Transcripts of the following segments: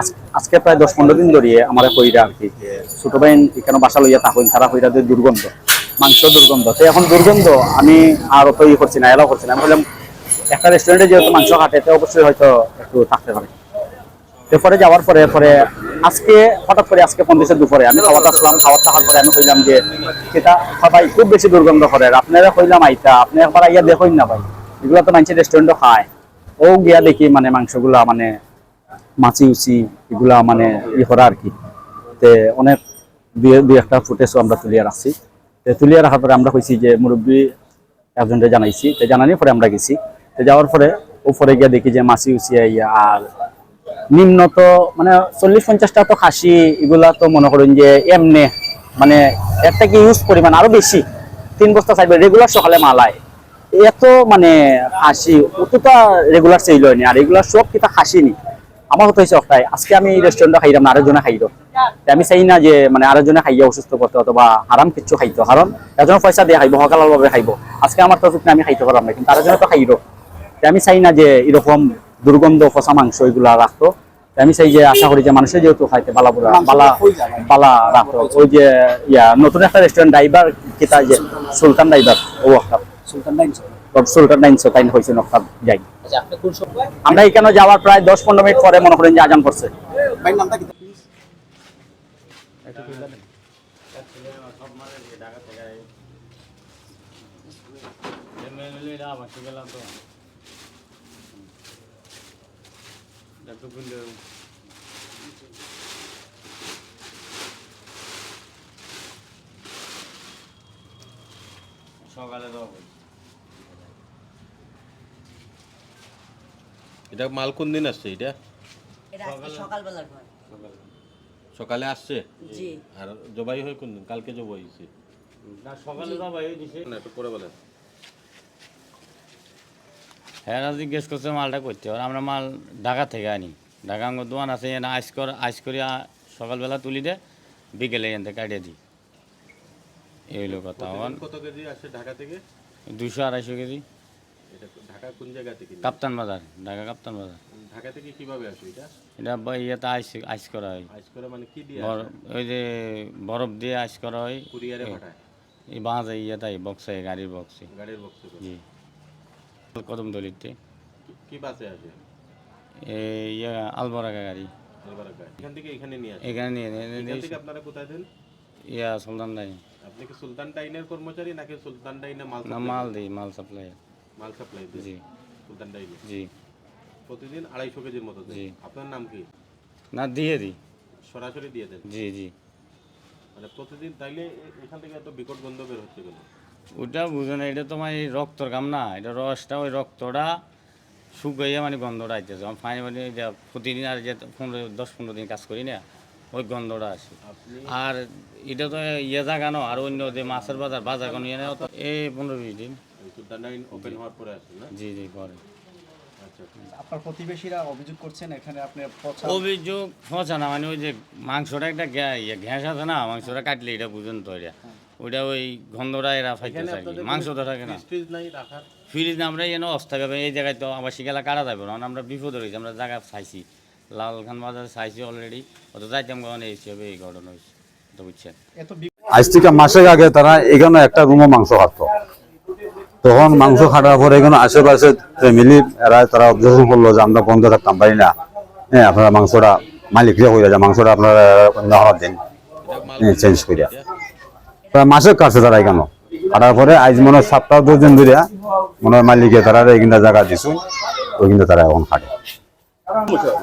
আজ- আজকে প্রায় দশ পনেরো দিন ধরিয়ে আমার কইরা আর কি ছোট ভাই এখানে বাসা লইয়া থাকুন তারা কইরা যে দুর্গন্ধ, মাংস দুর্গন্ধ। তো এখন দুর্গন্ধ আমি আর অত ইয়ে করছি না, এলাও করছি না। আমি বললাম একটা রেস্টুরেন্টে যেহেতু মাংস কাটে, তো অবশ্যই হয়তো একটু থাকতে পারে। এরপরে যাওয়ার পরে পরে আজকে, হঠাৎ করে আজকে পঞ্চাশের দুপুরে। আমি খাওয়াতে আসলাম, খাওয়ার থাকার পরে আমি কইলাম যে, সেটা সবাই খুব বেশি দুর্গন্ধ করে। আপনারা কইলাম, আইতা, আপনি একবার আইয়া দেখুন না ভাই। এগুলো তো মানুষের রেস্টুরেন্টও খায়। ও গিয়া দেখি মানে মাংসগুলা মানে মাছি উচি এগুলা মানে ই করা আর কি। তে অনেক দুই একটা ফুটেজও আমরা তুলিয়া রাখছি। তে তুলিয়া রাখার পরে আমরা কইছি যে, মুরব্বী একজনকে জানাইছি। তো জানানি পরে আমরা গেছি। তো যাওয়ার পরে উপরে গিয়া দেখি যে মাছি উচি আইয়া আর নিম্নত মানে চল্লিশ পঞ্চাশটা তো খাসি, এগুলা তো মনে করেন যে এমনে মানে এর থেকে ইউজ পরিমাণ, আরও বেশি। তিন বস্তা চাইবে রেগুলার সকালে মালায় এত মানে খাসি, অতটা রেগুলার সেল হয়নি, আর এগুলার সব কিতা খাসি নি। আমার কথা হয়েছে একটাই, আজকে আমি রেস্টুরেন্টে খাইলাম না, আরেকজনে খাইল। আমি চাই না যে মানে আরেকজনে খাইয়া অসুস্থ করতে, অথবা হারাম কিচ্ছু খাইতো। কারণ এজন পয়সা দিয়ে খাইব হকালাল ভাবে খাইব। আজকে আমার তো আমি খাইতে পারলাম না, কিন্তু আরেকজনে তো খাইল। আমি চাই না যে এরকম দুর্গন্ধ ফসা মাংস এগুলা রাখতো। আমি চাই যে আশা করি যে মানুষের যেহেতু খাইতে বালা বুড়া বালা বালা রাখতো। ওই যে ইয়া নতুন একটা রেস্টুরেন্ট ড্রাইভার কিতা যে সুলতান ড্রাইভার ও সুলতান হয়েছে যাই। আচ্ছা আপনি কোন সময় আমরা এখানে যাওয়ার প্রায় দশ পনেরো মিনিট পরে মনে করেন যে আজান করছে ভাই নামটা কি সকালে এটা মাল কোন দিন আসছে এটা? সকালে। আসছে? আর জবাই হয় কোন দিন? কালকে জবাই হয়েছে। না সকালে যাবাই দিছে না একটু পরে বলেন। হ্যাঁ না জিজ্ঞেস করছে মালটা করতে আর আমরা মাল ঢাকা থেকে আনি। ঢাকা আঙ্গুর দোকান আছে এনে আইস কর আইস করে সকালবেলা তুলি দে বিকেলে এনে থেকে কাটিয়ে দিই এই হলো কথা আমার কত কেজি আসছে ঢাকা থেকে? দুশো আড়াইশো কেজি। এটা ঢাকা কোন জায়গা থেকে? কাপ্তান বাজার ঢাকা কাপ্তান বাজার। ঢাকা থেকে কীভাবে আসে এটা? এটা ইয়েতে আইস আইস করা হয়। আইস করে মানে কি দিয়ে বরফ ওই যে বরফ দিয়ে আইস করা হয়। কুরিয়ারে পাঠায়? এই বাঁধে বক্সে গাড়ির বক্সে। গাড়ির বক্সে। জি। কদম দলিতে। কি- বাসে আসে? ইয়ে আলবরাকা গাড়ি। আলবারাকা। এখান থেকে এখানে নিয়ে আসে এখানে নিয়ে এখান থেকে আপনারা কোথায় দেন? ইয়া সুলতান নাই আপনি কি সুলতান ডাইনের কর্মচারী নাকি সুলতান ডাইনে মাল না মাল? দিই মাল সাপ্লাই মাল সাপ্লাই জি। সুলতান ডাইনে? জি। প্রতিদিন আড়াইশো কেজির মতো জি। আপনার নাম কি? না দিয়ে দিই। সরাসরি দিয়ে দেন? জি জি। মানে প্রতিদিন তাইলে এখান থেকে এত বিকট গন্ধ বের হচ্ছে কেন? ওটা বুঝো না এটা তোমার এই রক্তর কাম না এটা রসটা ওই রক্তটা শুকাইয়া মানে গন্ধটা আইতেছে আমার পানি মানে এটা প্রতিদিন আর যে পনেরো দশ পনেরো দিন কাজ করি না ওই গন্ধটা আসে। আর এটা তো ইয়ে জায়গা না আর অন্য যে মাছের বাজার বাজার কোনো ইয়ে নেই এই পনেরো বিশ দিন। জি জি পরে। আচ্ছা আপনার প্রতিবেশীরা অভিযোগ করছেন এখানে আপনি অভিযোগ পচা না মানে ওই যে মাংসটা একটা ইয়ে ঘ্যাস আছে না মাংসটা কাটলে এটা বুঝেন তো এটা ওইটা ওই গন্ধটা এরা ফাইতেছে আর কি মাংস তো থাকে না। ফ্রিজ ট্রিজ নাই রাখার? ফ্রিজ আমরা এনে অস্থায়ীভাবে এই জায়গায় তো আবার শিকালা কাটা যাবে? না আমরা বিপদ রয়েছি আমরা জায়গা চাইছি। লালখান বাজারে চাইছি অলরেডি অত যাইতাম কারণ এই হিসেবে এই ঘটনা হয়েছে তো বুঝছেন? এত আজ থেকে মাসের আগে তারা এখানে একটা রুমে মাংস খাতো তখন মাংস খাটার পরে এখানে আশেপাশে ফ্যামিলি এরা তারা অবজেকশন করল যে আমরা বন্ধ থাকতাম পারি না। হ্যাঁ আপনারা মাংসটা মালিকরা হয়ে যায় মাংসটা আপনারা দিন। চেঞ্জ করিয়া। প্রায় মাসের কাছে তারা এখানে। খাটার পরে আজ মনে হয় সপ্তাহ দশ দিন ধরে মনে হয় মালিকে তারা এখানটা জায়গা দিছু ওইখানটা তারা এখন খাটে।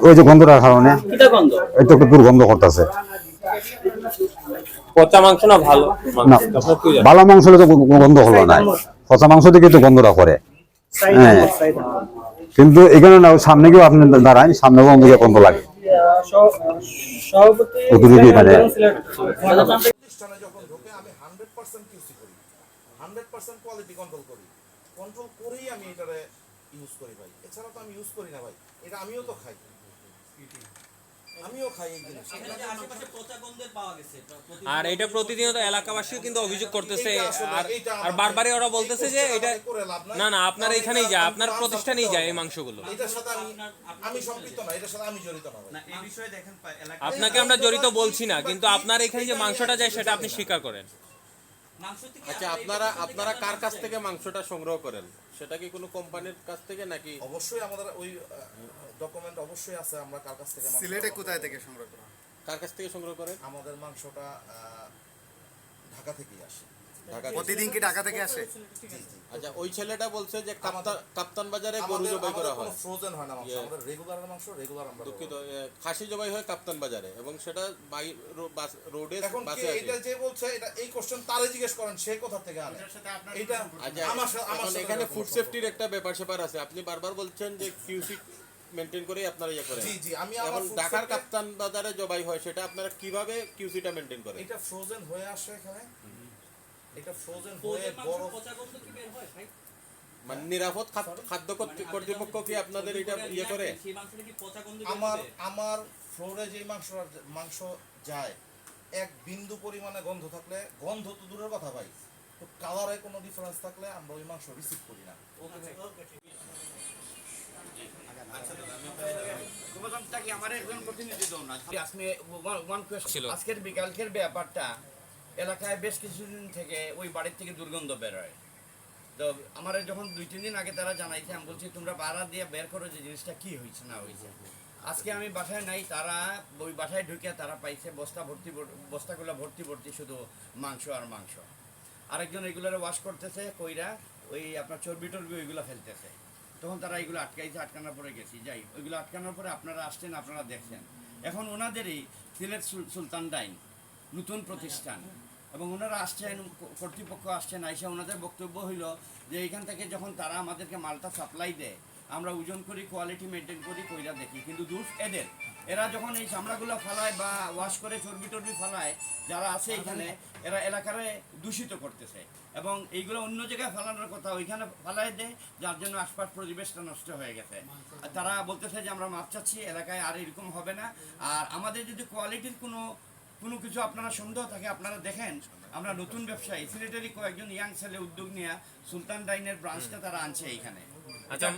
ওই যে গন্ধটার কারণে এই তো একটু দুর্গন্ধ করতেছে। পচা মাংস না ভালো? না ভালো মাংস হলে তো কোনো গন্ধ হলো না। পচা মাংস থেকে তো গন্ধটা করে। হ্যাঁ। কিন্তু এখানে না সামনে গিয়েও আপনি দাঁড়ান সামনে গন্ধ গন্ধ লাগে। মানে প্রতিষ্ঠানে যখন ঢোকে আমি হান্ড্রেড পার্সেন্ট কিউসি করি। হান্ড্রেড পার্সেন্ট কোয়ালিটি কন্ট্রোল করি। কন্ট্রোল করেই আমি এটারে ইউজ করি ভাই। এছাড়া তো আমি ইউজ করি না ভাই। এটা আমিও তো খাই। আমিও খাই এই জিনিস আর এটা প্রতিদিনত এলাকাবাসীও কিন্তু অভিযোগ করতেছে। আর আর বারবারই ওরা বলতেছে যে এটা। না না আপনার এখানেই যায় আপনার প্রতিষ্ঠানেই যায় এই মাংসগুলো। এটার সাথে আমি আমি সম্পৃক্ত না এটার সাথে আমি জড়িত না ভাই। এই বিষয়ে দেখেন আপনাকে আমরা জড়িত বলছি না কিন্তু আপনার এখানে যে মাংসটা যায় সেটা আপনি স্বীকার করেন। আচ্ছা আপনারা আপনারা কার কাছ থেকে মাংসটা সংগ্রহ করেন? সেটা কি কোনো কোম্পানির কাছ থেকে নাকি? অবশ্যই আমাদের ওই ডকুমেন্ট অবশ্যই আছে আমরা কার কাছ থেকে মাংস সিলেটে কোথায় থেকে সংগ্রহ করেন? কার কাছ থেকে সংগ্রহ করেন? আমাদের মাংসটা আহ, ঢাকা থেকেই আসে। প্রতিদিন কি ঢাকা থেকে আসে? আচ্ছা ওই ছেলেটা বলছে যে কাপ্তান বাজারে গরু জবাই করা হয়। ফ্রোজেন হয় না মাংস। রেগুলার মাংস রেগুলার আমরা দুঃখিত খাসি জবাই হয় কাপ্তান বাজারে এবং সেটা বাই রোডে এখন কি এটা যে বলছে এটা এই কোশ্চেন তারে জিজ্ঞেস করেন সে কোথা থেকে আনে? এটা আচ্ছা আমার আমার এখানে ফুড সেফটির একটা ব্যাপার স্যাপার আছে। আপনি বারবার বলছেন যে কিউসি মেনটেন করে আপনারা ইয়ে করেন। জি জি আমি আমার এখন ঢাকার কাপ্তান বাজারে জবাই হয় সেটা আপনারা কীভাবে কিউসিটা মেনটেন করেন? এটা ফ্রোজেন হয়ে আসে এখানে। এটা ফ্রোজেন হয়ে বরফ মানে নিরাপদ খাদ্য কর্তৃপক্ষ কি আপনাদের এটা ইয়ে করে? আমার আমার ফ্লোরে যে মাংস মাংস যায় এক বিন্দু পরিমাণে গন্ধ থাকলে গন্ধ তো দূরের কথা ভাই। তো কালারে কোনো ডিফারেন্স থাকলে আমরা ওই মাংস রিসিভ করি না। আজকের বিকালকের ব্যাপারটা এলাকায় বেশ কিছুদিন থেকে ওই বাড়ির থেকে দুর্গন্ধ বেরোয় তো আমার যখন দুই, তিন দিন আগে তারা জানাইছে, আমি বলছি, তোমরা বাড়া দিয়ে বের করো যে জিনিসটা কি হয়েছে, না হয়েছে। আজকে আমি বাসায় নাই, তারা ওই বাসায় ঢুকে তারা পাইছে বস্তা ভর্তি ভর- বস্তাগুলো ভর্তি ভর্তি শুধু মাংস আর মাংস। আরেকজন এগুলোরে ওয়াশ করতেছে, কইরা ওই আপনার চর্বি টর্বি ওইগুলো ফেলতেছে। তখন তারা এগুলো আটকাইছে, আটকানোর পরে গেছি। যাই, ওইগুলো আটকানোর পরে আপনারা আসছেন, আপনারা দেখছেন। এখন ওনাদেরই সিলেট সুলতান ডাইন। নতুন প্রতিষ্ঠান। এবং ওনারা আসছেন কর্তৃপক্ষ আসছেন, আইসা ওনাদের বক্তব্য হইল যে এখান থেকে যখন তারা আমাদেরকে মালটা সাপ্লাই দেয়, আমরা ওজন করি কোয়ালিটি মেনটেন করি, কইরা দেখি। কিন্তু দোষ এদের। এরা যখন এই চামড়াগুলো ফালায় বা ওয়াশ করে, চর্বি টর্বি ফালায়, যারা আছে এখানে, এরা এলাকারে দূষিত করতেছে। এবং এইগুলো অন্য জায়গায় ফালানোর কথা, ওইখানে ফালাই দেয়, যার জন্য আশপাশ পরিবেশটা নষ্ট হয়ে গেছে। তারা বলতেছে যে আমরা মাছ চাচ্ছি, এলাকায় আর এরকম হবে না। আর আমাদের যদি কোয়ালিটির কোনো কোনো কিছু আপনারা সন্দেহ থাকে, আপনারা দেখেন, আমরা নতুন ব্যবসায়ী সিলেটেরই কয়েকজন ইয়াং ছেলে উদ্যোগ নিয়ে সুলতান ডাইনের ব্রাঞ্চটা তারা আনছে এইখানে। আচ্ছা